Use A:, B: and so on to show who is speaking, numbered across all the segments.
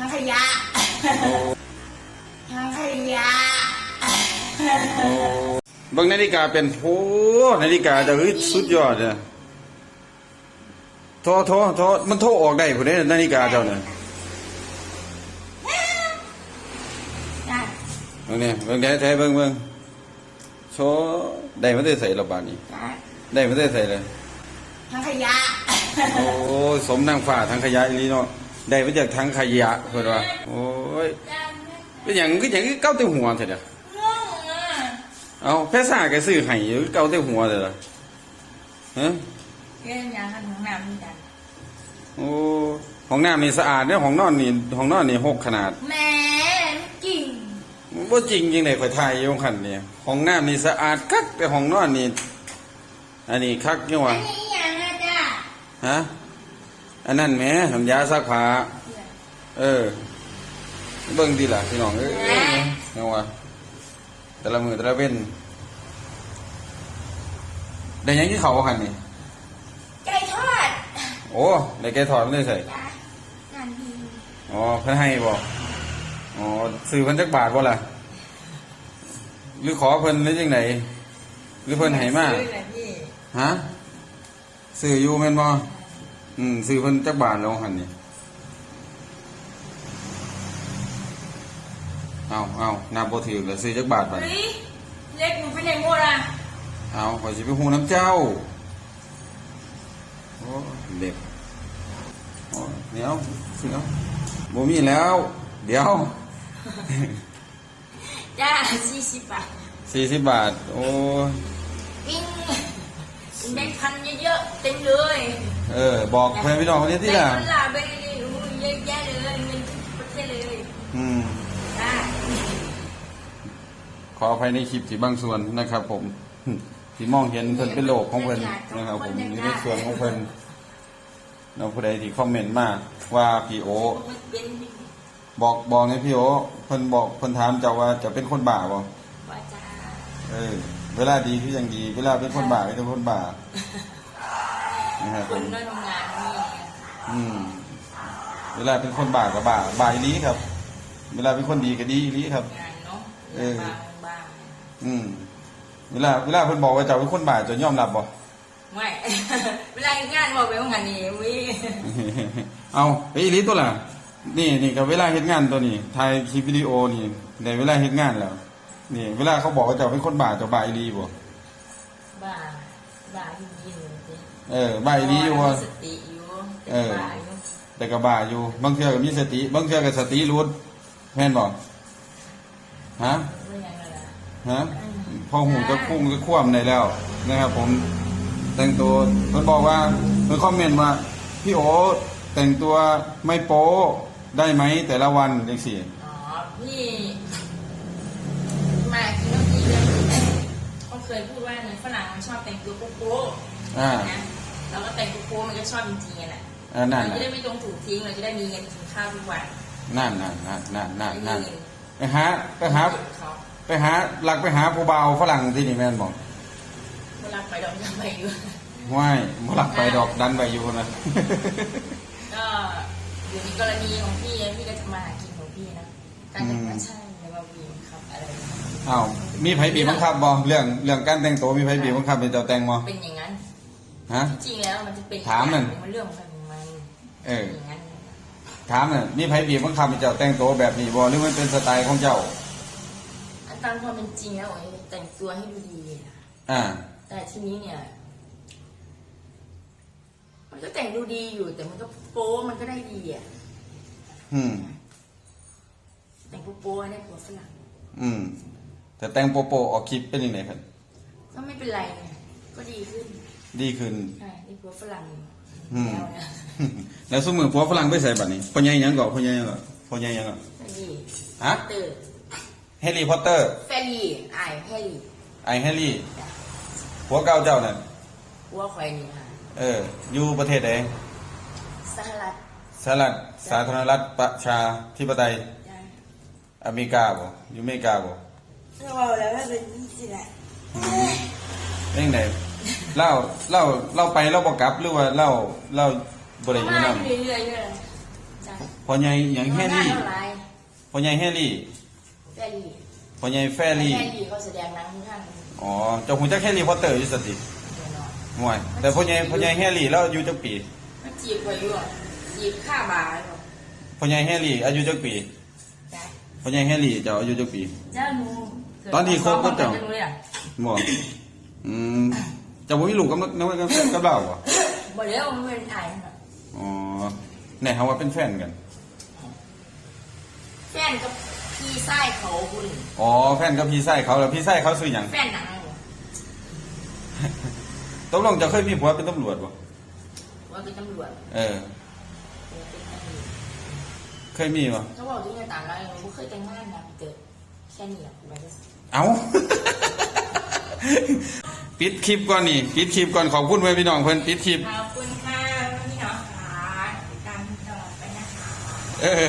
A: ทางขยะ
B: โอ้
A: ทางขยะ
B: โอ้เบิ่งนาฬิกาเป็นโอ้นาฬิกาจะเฮ้ยสุดยอดเนี่ยโทรโทรโทรมันโทรออกได้พุ่นเด้นาฬิกาเจ้าเนี่ย
A: จ้า
B: เบิ่งเนี่ยเบิ่งแท้ๆเบิ่งเบิ่งโชว์ได้มาได้ใส่ระบาดนี้
A: จ้า
B: ได้มาได้ใส่เลย
A: ทางขยะ
B: โอ้ยสมนางฟ้าทางขยะอีหลีเนาะ ได้มาจากทางขยะเพิ่นว่าโอ้ย
A: จ้า
B: เป็นหยังคือหยังคือเก้าแต่หัวเถอะเด้อ
A: ง่วงอะ
B: เอาแพซ่าแกซื้อให้อยู่เก้าแต่หัวเถอะเด้อฮะ
A: เรื่องยางขนมน้ำนี่จ้ะ
B: โอ้ห้องน้ำนี่สะอาดเด้อห้องนอนนี่ห้องนอนนี่หกขนาด
A: แหม่กิ่ง
B: บ่จริงจังได๋ข่อยถ่ายอยู่คันนี่ห้องน้ำนี่สะอาดคักแต่ห้องนอนนี่อันนี้คักยังวะ
A: อันนี้อย่างนะจ้า
B: ฮะ อันนั้นแหมน้ำยาซักผ้าเออ เบิ่งดีล่ะพี่น้องเอ้ยยังวะแต่ละมือแต่ละเว้นได้หยังที่เขาคันนี่
A: ไก่ทอด
B: โอ้ได้แกถอดไม่ได้ใส่
A: จ้านั่นดี
B: อ๋อเพิ่นให้บ่อ๋อซื้อเพิ่นจักบาทบ่ล่ะหรือขอเพิ่นหรือจังไดหรือเพิ่นให้มา
A: ซื้อเลยพี่
B: ฮะซื้ออยู่แม่นบ่ อืมซื้อเพิ่นจักบาทแล้วหั่นนี่เอาเอานับบ่ถูกแล้วซื้อจักบาทบัด
A: เฮ้ยเล็กหนูไปไหนหมดอะ
B: เอาขอยสิไปฮู้น้ำเจ้าโอ้เด็กโอ้เดี๋ยวเดี๋ยวบ่มีแล้ว เดี๋ยว
A: จ้าสี่สิบบาท
B: สี่สิบบาท โอ้ย
A: ปิ้ง แบงค์พันเยอะๆเต็มเลย
B: เออ บอกเพื่อนพี่น้องคนนี้ที่ล่ะ
A: แบงค์พันลาไปเลยโอ้ยเยอะแยะเลยเงินทุกประเทศเลย
B: อืม
A: จ้า
B: ขออภัยในคลิปที่บางส่วนนะครับผม ที่มองเห็นเพิ่นเป็นโลกของเพิ่นนะครับ ผมอยู่ในส่วนของเพิ่นเราผู้ใดที่คอมเมนต์มาว่าพี่โอ
A: มันเป็น
B: บอกบอกในพี่โอเพิ่นบอกเพิ่นถามเจ้าว่าจะเป็นคนบ้าบ่
A: ว่าจ้า
B: เออ เวลาดีคืออย่างดี เวลาเป็นคนบ้าก็เป็นคนบ้านะครับ
A: ค
B: ผ
A: น
B: ม
A: น้อยทำงานนี่
B: อืม เวลาเป็นคนบ้าก็บ้าบ้าอีหลีครับ เวลาเป็นคนดีก็ดีอีหลีครับ
A: งานเนาะ
B: เออ
A: บางบาง
B: อืม เวลาเวลาเพิ่นบอกว่าเจ้าเป็นคนบ้าเจะยอมรับบ่
A: ไม่ เวลางานบอกไปว่างานนี้วิ
B: เอาไปอีหลีตัวล่ะ นี่นี่กับเวลาเฮ็ดงานตัวนี้ถ่ายคลิปวิดีโอนี่ในเวลาเฮ็ดงานแล้ว นี่ เวลาเขาบอกว่าเจ้าเป็นคนบ้าเจ้าบ้าอีหลีบ่
A: บ้าบ้าที่ยินสิ
B: เออบ้าอีหลีอยู่บ่
A: มีสติอยู่แต่
B: เออ
A: บ้าอยู่
B: แต่ก็บ้าอยู่ บางเทื่อก็มีสติ บางเทื่อก็สติหลุดแม่นบ่ฮะ
A: ว่าอย่างไรล่ะ
B: ฮะพอหูจะคุ้งจะคว่ำได้แล้วนะครับผมแต่งตัวเพิ่นบอกว่าเพิ่นคอมเมนต์ว่าพี่โอแต่งตัวไม่โป๊ได้ไหมแต่ละวันจังซี่
A: อ๋อพี่ มากินน้ำพีเลยเขาเคยพูดว่าเนี่ยฝรั่งมันชอบแต่งตัวโป๊ะๆ
B: อ่า
A: นะเราก็แต่งโป๊ะๆมันก็ชอบจริงๆอะแหละ
B: เออนั่น
A: เรา
B: น่ะ
A: จะได้ไม่ต้องถูกทิ้งเราจะได้มีเงินกินข้าวทุกวัน
B: นั่นนั่นนั่นนั่นนั่นนั่น
A: ไป
B: หาไปหา
A: เขา
B: ไปหาหลักไปหาผู้บ่าวฝรั่งที่นี่แม่นบอก
A: เวลาไปดอกยังไปอยู่
B: ว่ายบ่หลักไปดอกดันไปอยู่นะ
A: ก็อยู่ในกรณีของพี่พี่ก็จะมาหากินของพี่นะการแต่งตัวใช่
B: อ้าวมีไผบีบบังคับบ่เรื่องเรื่องการแต่งตัวมีไผบีบบังคับให้เจ้าแต่งบ่
A: เป็นอย่างนั้น
B: ฮะ
A: จริงๆแล้วมันจะเป็น
B: ถามมัน
A: มันเรื่องของมันมัน
B: เออ
A: อย่างนั้น
B: ถามน่ะมีไผบีบบังคับให้เจ้าแต่งตัวแบบนี้บ่หรือมันเป็นสไตล์ของเจ้า
A: อันตามความเป็นจริงแล้วโอ้ยแต่งตัวให้ดูดีนะ
B: อ่า
A: แต่ทีนี้เนี่ย มันก็แต่งดูดีอยู่ แต่มันก็โป๊มันก็ได้ดีอะ
B: อืม
A: แต่งโป๊ๆได้ผัวฝรั่ง
B: อืม แต่แต่งโปโปออกคลิปเป็นยังไงครับ
A: ก็ไม่เป็นไรไงก็ดีขึ้น
B: ดีขึ้น
A: ใช่ได้ผัวฝรั่ง
B: อืม
A: แล้วนะ
B: แล้วสมมือผัวฝรั่งไปใส่บัดนี้พ่อใหญ่หยังก่อพ่อใหญ่หยังก่อพ่อใหญ่หยังก่อ
A: ก็ดี
B: ฮะ
A: เตอร์
B: แฮร์รี่พอตเตอร์
A: แฟรี่ไอ้แฮร์รี่
B: ไอแฮร์รี่ผัวเก่าเจ้านั่น
A: ผัวคอยนี่ค่ะ
B: เออ อยู่ประเทศใด
A: สหรัฐ
B: สหรัฐสาธารณรัฐประชาธิปไตย
A: จ้ะ
B: อเมริกาบ่อยู่อเมริกาบ่
A: เราบอกแล้วว่าเป็นนี่สิแหละ
B: เรื่องไหนเล่าเล่าเล่าไปเล่าบ่กลับหรือว่าเล่าเล่าบ่ได้อยู่
A: มา
B: นํ
A: อยู่เรื่อยๆเลยจ้ช่
B: พ่อใหญ่อย่างแฮร์รี่
A: เท่าไหร่
B: พ่อใหญ่แฮร์รี่
A: แฟรี่
B: พ่อใหญ่แฟรี่
A: แฟรี่เขาแสดงหนังที่ท่าน
B: อ๋อเจ้าหูจักแฮร์รี่พอตเตอร์อยู่สติ
A: เดี๋ยวหน่อย
B: ห่วยแต่พ่อใหญ่พ่อใหญ่แฮร์รี่แล้วอายุจักปี
A: มันจีบกว่าอยู่อะจีบค่าบาร์หรอ
B: พ่อใหญ่แฮร์รี่อายุจักปี
A: จ้ะ
B: พ่อใหญ่แฮร์รี่เจ้าอายุจักปี
A: เจ้าหนู
B: ตอนนี้คบกับเจ้า
A: หนูเลยอะ
B: บ่อืมเจ้าบ่มีลูกกับนักกับกับเราบ่
A: บ่เดี๋ยวมันเป็นไอ้นั่นน่ะ
B: อ๋อแน่เฮาว่าเป็นแฟนกัน
A: แฟนกับพี่ไส้เขาคุณ
B: อ๋อแฟนกับพี่ไส้เขาแล้วพี่ไส้เขาซื้อหยัง
A: แฟนหนังเหรอ
B: ตกลงเจะเคยมีผัวเป็นตำรวจบ่
A: ว่าเป็นตำรวจ
B: เออ
A: เออเป็นตำรวจ
B: เคยมีบ่
A: เขาบอกที่ในต่างแล้วยังไม่เคยแต่งงานนะเกิดแค่นี้แหละกูไม่ได้
B: เอ้าปิดคลิปก่อนนี่ ปิดคลิปก่อนขอบคุณไว้พี่น้องเพิ่นปิดคลิป
A: ขอบคุณค่ะพี่น้องค่ะติดตามตลอดไปนะคะ
B: เออ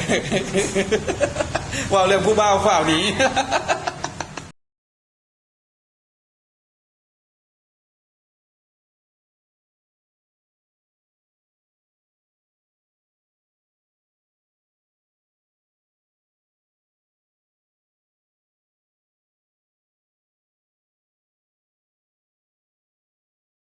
B: ว่าเรื่องผู้บ่าวฝ่าวหนี้